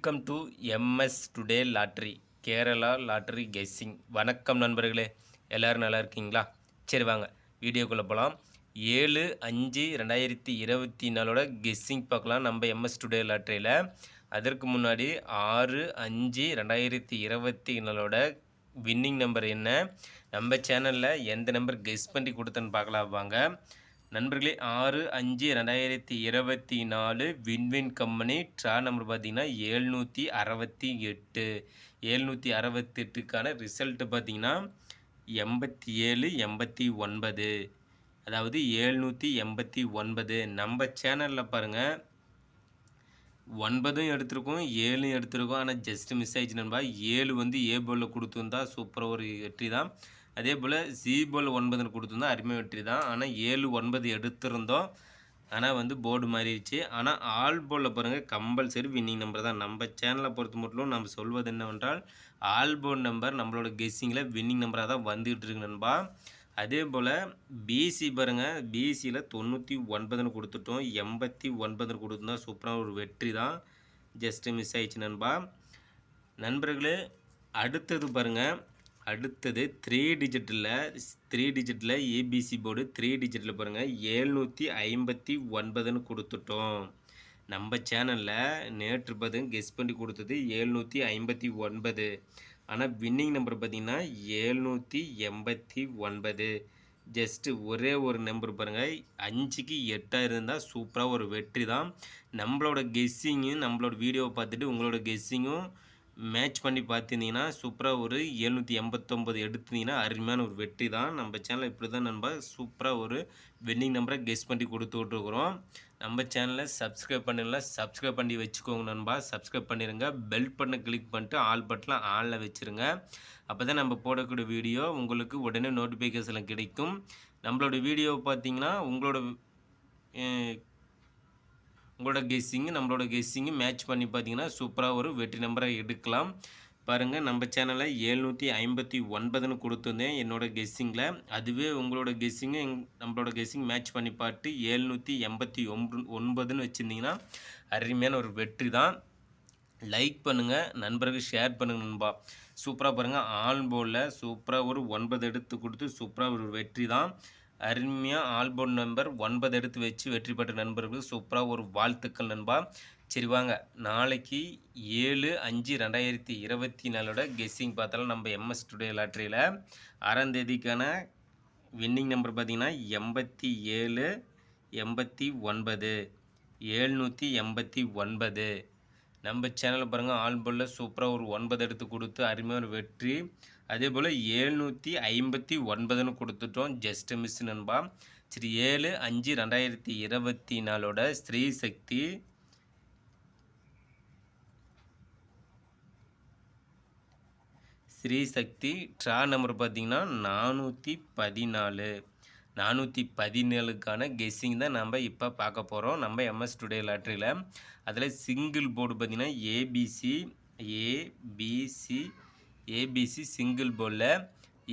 Welcome to MS today lottery Kerala lottery guessing. வணக்கம் நண்பர்களே எல்லோரும் நல்லா இருக்கீங்களா? சரி வாங்க வீடியோக்குள்ளே போகலாம் ஏழு அஞ்சு ரெண்டாயிரத்தி இருபத்தி நாலோட கெஸ்ஸிங் பார்க்கலாம் நம்ம எம்எஸ் டுடே லாட்ரியில். அதற்கு முன்னாடி ஆறு அஞ்சு ரெண்டாயிரத்தி இருபத்தி நாலோட வின்னிங் நம்பர் என்ன? நம்ம சேனலில் எந்த நம்பர் கெஸ் பண்ணி கொடுத்தேன்னு பார்க்கலாம் வாங்க. நண்பர்களே ஆறு அஞ்சு ரெண்டாயிரத்தி இருபத்தி நாலு விண்வின் கம்பெனி ட்ரா நம்பர் பார்த்தீங்கன்னா ஏழ்நூற்றி அறுபத்தி எட்டு. ஏழ்நூற்றி அறுபத்தெட்டுக்கான ரிசல்ட்டு பார்த்தீங்கன்னா எண்பத்தி ஏழு எண்பத்தி ஒன்பது. அதாவது ஏழ்நூற்றி எண்பத்தி ஒன்பது. நம்ம சேனலில் பாருங்கள் ஒன்பதும் எடுத்திருக்கோம் ஏழும் எடுத்திருக்கோம். ஆனால் ஜஸ்ட் மிஸ் ஆயிடுச்சு நண்பா. ஏழு வந்து ஏ போலில் கொடுத்துருந்தா சூப்பராக ஒரு வெற்றி தான். அதே போல் ஜீபோல் ஒன்பதுன்னு கொடுத்துருந்தோம். அருமை வெற்றி தான். ஆனால் ஏழு ஒன்பது எடுத்திருந்தோம். ஆனால் வந்து போர்டு மாறிடுச்சு. ஆனால் ஆல் போலில் பாருங்கள் கம்பல்சரி வின்னிங் நம்பர் தான். நம்ம சேனலை பொறுத்த மட்டும் நம்ம சொல்வது என்னவென்றால் ஆல் போர்டு நம்பர் நம்மளோட கெஸ்ஸிங்கில் வின்னிங் நம்பராக தான் வந்துகிட்டு இருக்கு நண்பா. அதே போல் பிசி பாருங்கள் பிசியில் தொண்ணூற்றி ஒன்பதுன்னு கொடுத்துட்டோம். எண்பத்தி ஒன்பதுன்னு கொடுத்துருந்தோம் சூப்பராக ஒரு வெற்றி தான். ஜஸ்ட்டு மிஸ் ஆயிடுச்சு நண்பா. நண்பர்களே அடுத்தது பாருங்கள் அடுத்தது த்ரீ டிஜிட்டில் த்ரீ டிஜிட்டில் ஏபிசி போர்டு த்ரீ டிஜிட்டில் பாருங்கள் ஏழ்நூற்றி ஐம்பத்தி ஒன்பதுன்னு கொடுத்துட்டோம். நம்ம சேனலில் நேற்று பார்த்து கெஸ் பண்ணி கொடுத்தது ஏழ்நூற்றி ஐம்பத்தி ஒன்பது. ஆனால் வின்னிங் நம்பர் பார்த்திங்கன்னா ஏழ்நூற்றி எண்பத்தி ஒன்பது. ஜஸ்ட்டு ஒரே ஒரு நம்பர் பாருங்கள் அஞ்சுக்கு எட்டாக இருந்தால் சூப்பராக ஒரு வெற்றி தான் நம்மளோட கெஸ்ஸிங்கும் நம்மளோட வீடியோவை பார்த்துட்டு உங்களோட கெஸ்ஸிங்கும் மேட்ச் பண்ணி பார்த்துருந்தீங்கன்னா சூப்பராக ஒரு எழுநூற்றி எண்பத்தொம்பது எடுத்திருந்தீங்கன்னா அருமையான ஒரு வெற்றி தான். நம்ம சேனலில் இப்படி தான் நண்பா சூப்பராக ஒரு வின்னிங் நம்பரை கெஸ் பண்ணி கொடுத்து விட்ருக்குறோம் நம்ம சேனலை சப்ஸ்கிரைப் பண்ணல சப்ஸ்கிரைப் பண்ணி வச்சுக்கோங்க நண்பா. சப்ஸ்கிரைப் பண்ணிடுங்க பெல் பட்டனை கிளிக் பண்ணிட்டு ஆல் பட்டனில் ஆளில் வச்சுருங்க. அப்போ தான் நம்ம போடக்கூடிய வீடியோ உங்களுக்கு உடனே நோட்டிஃபிகேஷன் கிடைக்கும். நம்மளோட வீடியோ பார்த்தீங்கன்னா உங்களோட உங்களோட கெஸ்ஸிங்கு நம்மளோட கெஸ்ஸிங்கு மேட்ச் பண்ணி பார்த்தீங்கன்னா சூப்பராக ஒரு வெற்றி நம்பரை எடுக்கலாம். பாருங்கள் நம்ம சேனலில் ஏழ்நூற்றி ஐம்பத்தி ஒன்பதுன்னு கொடுத்துருந்தேன் என்னோடய கெஸ்ஸிங்கில் அதுவே உங்களோட கெஸ்ஸிங்கு எங் நம்மளோட கெஸ்ஸிங் மேட்ச் பண்ணி பார்த்து ஏழ்நூற்றி எண்பத்தி ஒன்பது ஒன்பதுன்னு வச்சுருந்தீங்கன்னா அருமையான ஒரு வெற்றி தான். லைக் பண்ணுங்கள் நண்பர்கள் ஷேர் பண்ணுங்கள் நண்பா. சூப்பராக பாருங்கள் ஆல் போர்டில் சூப்பராக ஒரு ஒன்பது எடுத்து கொடுத்து சூப்பராக ஒரு வெற்றி தான். அருமையாக ஆல்பம் நம்பர் ஒன்பது எடுத்து வச்சு வெற்றி பெற்ற நண்பர்களுக்கு சூப்பராக ஒரு வாழ்த்துக்கள் நண்பா. சரி வாங்க நாளைக்கு ஏழு அஞ்சு ரெண்டாயிரத்தி இருபத்தி நாலோட கெஸ்ஸிங் பார்த்தாலும் நம்ம எம்எஸ் டுடே லாட்ரியில் ஆறாம் தேதிக்கான வின்னிங் நம்பர் பார்த்திங்கன்னா எண்பத்தி ஏழு எண்பத்தி ஒன்பது எழுநூற்றி எண்பத்தி ஒன்பது. நம்ம சேனலில் பாருங்கள் ஆல்போலில் சூப்பராக ஒரு ஒன்பது எடுத்து கொடுத்து அருமையான வெற்றி. அதே போல் ஏழ்நூற்றி ஐம்பத்தி ஒன்பதுன்னு கொடுத்துட்டோம். ஜஸ்ட் மிஸ் நண்பா. சரி ஏழு அஞ்சு ரெண்டாயிரத்தி இருபத்தி நாலோட ஸ்ரீ சக்தி. ஸ்ரீ சக்தி ட்ரா நம்பர் பார்த்திங்கன்னா நானூற்றி பதினாலு. நானூற்றி பதினேழுக்கான கெஸ்ஸிங் தான் நம்ம இப்போ பார்க்க போகிறோம் நம்ம எம்எஸ் டுடே லாட்ரியில் அதில் சிங்கிள் போர்டு பார்த்திங்கன்னா ஏபிசி ஏபிசி ஏபிசி சிங்கிள் போர்டில்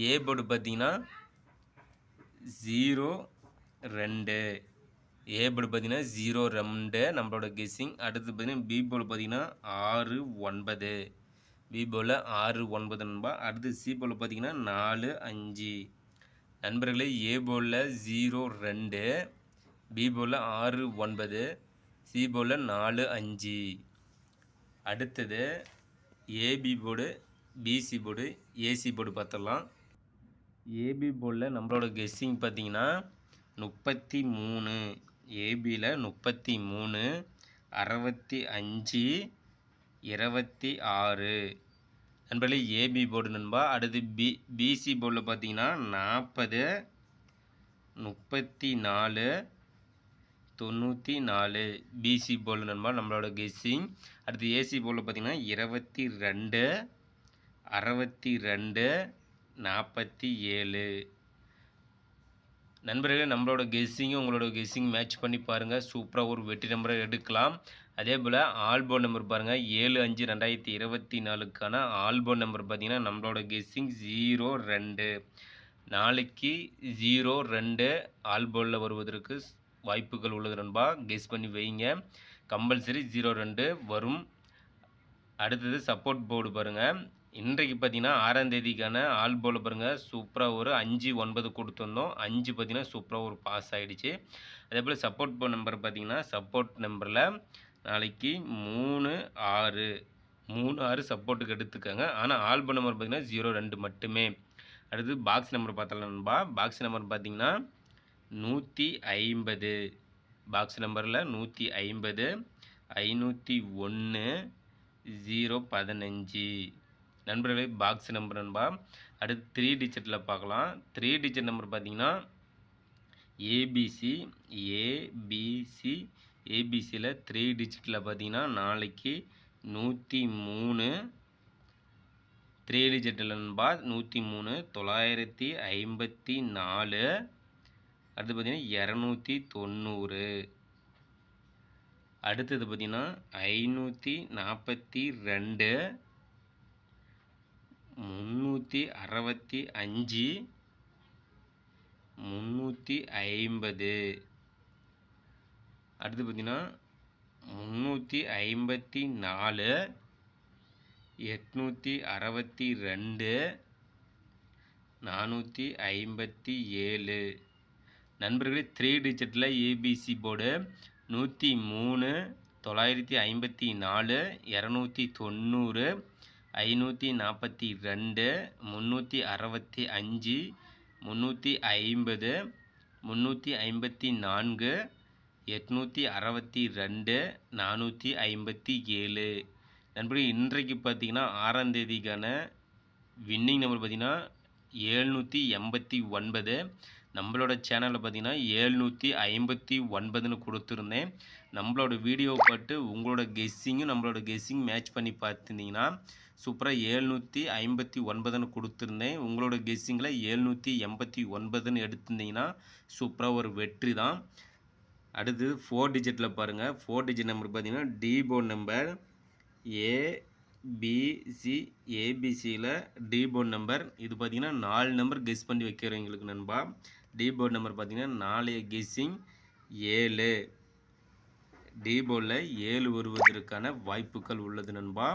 ஏ போர்டு பார்த்திங்கன்னா ஜீரோ ரெண்டு. ஏ போர்டு பார்த்திங்கன்னா ஜீரோ ரெண்டு. நம்மளோட கெஸ்ஸிங் அடுத்து பார்த்திங்கன்னா பி போர்டு பார்த்திங்கன்னா ஆறு ஒன்பது. பி போர்டில் ஆறு ஒன்பது நண்பா. அடுத்து சி போர்டில் பார்த்திங்கன்னா நாலு அஞ்சு. நண்பர்களே ஏ போலில் ஜீரோ ரெண்டு பி போலில் ஆறு ஒன்பது சி போலில் நாலு அஞ்சு. அடுத்தது AB board BC board AC board பார்த்துடலாம் ஏபி போர்டில் நம்மளோட கெஸ்ஸிங் பார்த்தீங்கன்னா முப்பத்தி மூணு ஏபியில் முப்பத்தி மூணு அறுபத்தி அஞ்சு இருபத்தி ஆறு. நண்பர்களே ஏபி போர்டு நண்பா. அடுத்து பி பிசி போர்டில் பார்த்தீங்கன்னா நாற்பது முப்பத்தி நாலு தொண்ணூற்றி நாலு. பிசி போர்டு நண்பா நம்மளோட கெஸ்ஸிங் அடுத்து ஏசி போர்டில் பார்த்தீங்கன்னா இருபத்தி ரெண்டு அறுபத்தி ரெண்டு நாற்பத்தி ஏழு. நண்பர்களே நம்மளோட கெஸ்ஸிங்கும் உங்களோட கெஸ்ஸிங் மேட்ச் பண்ணி பாருங்கள் சூப்பராக ஒரு வெற்றி நம்பரை எடுக்கலாம். அதே போல் ஆல்போ நம்பர் பாருங்கள் ஏழு அஞ்சு ரெண்டாயிரத்தி இருபத்தி நாலுக்கான ஆல்போ நம்பர் பார்த்திங்கன்னா நம்மளோட கெஸ்ஸிங் ஜீரோ ரெண்டு. நாளைக்கு ஜீரோ ரெண்டு ஆல்போனில் வருவதற்கு வாய்ப்புகள் உள்ளது நண்பா. கெஸ் பண்ணி வைங்க. கம்பல்சரி ஜீரோ ரெண்டு. வரும். அடுத்தது சப்போர்ட் போர்டு பாருங்கள் இன்றைக்கு பார்த்தீங்கன்னா ஆறாம் தேதிக்கான ஆல் போல பாருங்கள் சூப்பராக ஒரு அஞ்சு ஒன்பது கொடுத்துருந்தோம். அஞ்சு பார்த்தீங்கன்னா சூப்பராக ஒரு பாஸ் ஆகிடுச்சு அதே போல் சப்போர்ட் நம்பர் பார்த்தீங்கன்னா சப்போர்ட் நம்பரில் நாளைக்கு மூணு ஆறு மூணு ஆறு சப்போர்ட்டுக்கு எடுத்துக்கோங்க ஆனால் ஆல்பம் நம்பர் பார்த்திங்கன்னா ஜீரோ ரெண்டு மட்டுமே. அடுத்து பாக்ஸ் நம்பர் பார்த்தலாம் நண்பா பாக்ஸ் நம்பர் பார்த்திங்கன்னா நூற்றி ஐம்பது. பாக்ஸ் நம்பரில் நூற்றி ஐம்பது ஐநூற்றி ஒன்று ஜீரோ பதினஞ்சு. நண்பர்களே பாக்ஸ் நம்பர் நண்பா. அடுத்து த்ரீ டிஜிட்டில் பார்க்கலாம். த்ரீ டிஜிட் நம்பர் பார்த்தீங்கன்னா ஏபிசி ஏபிசி ஏபிசியில் த்ரீ டிஜிட்டில் பார்த்தீங்கன்னா நாளைக்கு நூற்றி மூணு த்ரீ டிஜிட்டில் நண்பா நூற்றி மூணு தொள்ளாயிரத்தி ஐம்பத்தி நாலு. அடுத்து பார்த்தீங்கன்னா இரநூத்தி தொண்ணூறு. அடுத்தது பார்த்தீங்கன்னா ஐநூற்றி நாற்பத்தி ரெண்டு. முந்நூற்றி அறுபத்தி அஞ்சு முந்நூற்றி ஐம்பது. அடுத்து பார்த்தீங்கன்னா முந்நூற்றி ஐம்பத்தி நாலு எட்நூற்றி அறுபத்தி ரெண்டு நானூற்றி ஐம்பத்தி ஏழு. நண்பர்களே த்ரீ டிஜிட்டில் ஏபிசி போர்டு நூற்றி மூணு தொள்ளாயிரத்தி ஐம்பத்தி நாலு இரநூத்தி தொண்ணூறு ஐநூற்றி நாற்பத்தி ரெண்டு முந்நூற்றி அறுபத்தி அஞ்சு முந்நூற்றி ஐம்பது முந்நூற்றி ஐம்பத்தி நான்கு எட்நூற்றி அறுபத்தி ரெண்டு நானூற்றி ஐம்பத்தி ஏழு. நண்பர்கள் இன்றைக்கு பார்த்தீங்கன்னா ஆறாம் தேதிக்கான வின்னிங் நம்பர் பார்த்தீங்கன்னா ஏழ்நூற்றி எண்பத்தி ஒன்பது. நம்மளோட சேனலில் பார்த்தீங்கன்னா ஏழ்நூற்றி ஐம்பத்தி ஒன்பதுன்னு கொடுத்துருந்தேன். நம்மளோட வீடியோ பார்த்து உங்களோட கெஸ்ஸிங்கும் நம்மளோட கெஸ்ஸிங் மேட்ச் பண்ணி பார்த்துருந்தீங்கன்னா சூப்பராக ஏழ்நூற்றி ஐம்பத்தி ஒன்பதுன்னு கொடுத்துருந்தேன். உங்களோட கெஸ்ஸிங்கில் ஏழ்நூற்றி எண்பத்தி ஒன்பதுன்னு எடுத்திருந்தீங்கன்னா சூப்பராக ஒரு வெற்றி தான். அடுத்து ஃபோர் டிஜிட்டில் பாருங்கள் ஃபோர் டிஜிட் நம்பர் பார்த்தீங்கன்னா டி நம்பர் ஏபிசி ஏபிசியில் டி நம்பர் இது பார்த்தீங்கன்னா நாலு நம்பர் கெஸ் பண்ணி வைக்கிறவங்களுக்கு நண்பா. டி நம்பர் பார்த்திங்கன்னா நாலு கெஸ்ஸிங் ஏழு. டிபோவில் ஏழு வருவதற்கான வாய்ப்புகள் உள்ளது நண்பா.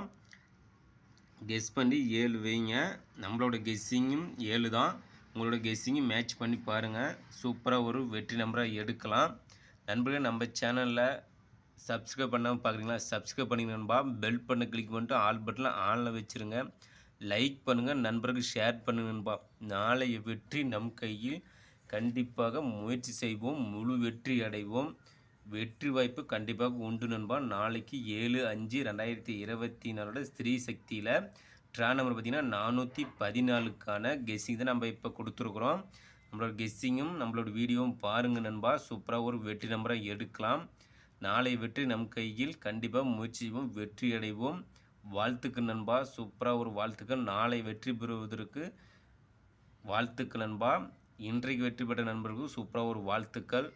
கெஸ் பண்ணி ஏழு வைங்க. நம்மளோட கெஸ்ஸிங்கும் ஏழு தான். உங்களோட கெஸ்ஸிங்கும் மேட்ச் பண்ணி பாருங்கள் சூப்பராக ஒரு வெற்றி நம்பராக எடுக்கலாம். நண்பர்கள் நம்ம சேனலில் சப்ஸ்கிரைப் பண்ணாமல் பார்க்குறீங்களா சப்ஸ்கிரைப் பண்ணிங்க நண்பா. பெல் பண்ண கிளிக் பண்ணிட்டு ஆல் பட்டனில் ஆனில் வச்சுருங்க. லைக் பண்ணுங்கள் நண்பர்கள் ஷேர் பண்ணுங்க நண்பா. நாளைய வெற்றி நம் கையில். கண்டிப்பாக முயற்சி செய்வோம். முழு வெற்றி அடைவோம். வெற்றி வாய்ப்பு கண்டிப்பாக உண்டு நண்பா. நாளைக்கு ஏழு அஞ்சு ரெண்டாயிரத்தி இருபத்தி நாலோட ஸ்திரீ சக்தியில் ட்ரா நம்பர் பார்த்திங்கன்னா நானூற்றி பதினாலுக்கான கெஸ்ஸிங் தான் நம்ம இப்போ கொடுத்துருக்குறோம். நம்மளோட கெஸ்ஸிங்கும் நம்மளோட வீடியோவும் பாருங்கள் நண்பா. சூப்பராக ஒரு வெற்றி நம்பராக எடுக்கலாம். நாளை வெற்றி நம் கையில். கண்டிப்பாக முயற்சி செய்வோம் வெற்றி அடைவோம். வாழ்த்துக்கள் நண்பா. சூப்பராக ஒரு வாழ்த்துக்கள். நாளை வெற்றி பெறுவதற்கு வாழ்த்துக்கள் நண்பா. இன்றைக்கு வெற்றி பெற்ற நண்பர்களுக்கு சூப்பராக ஒரு வாழ்த்துக்கள்.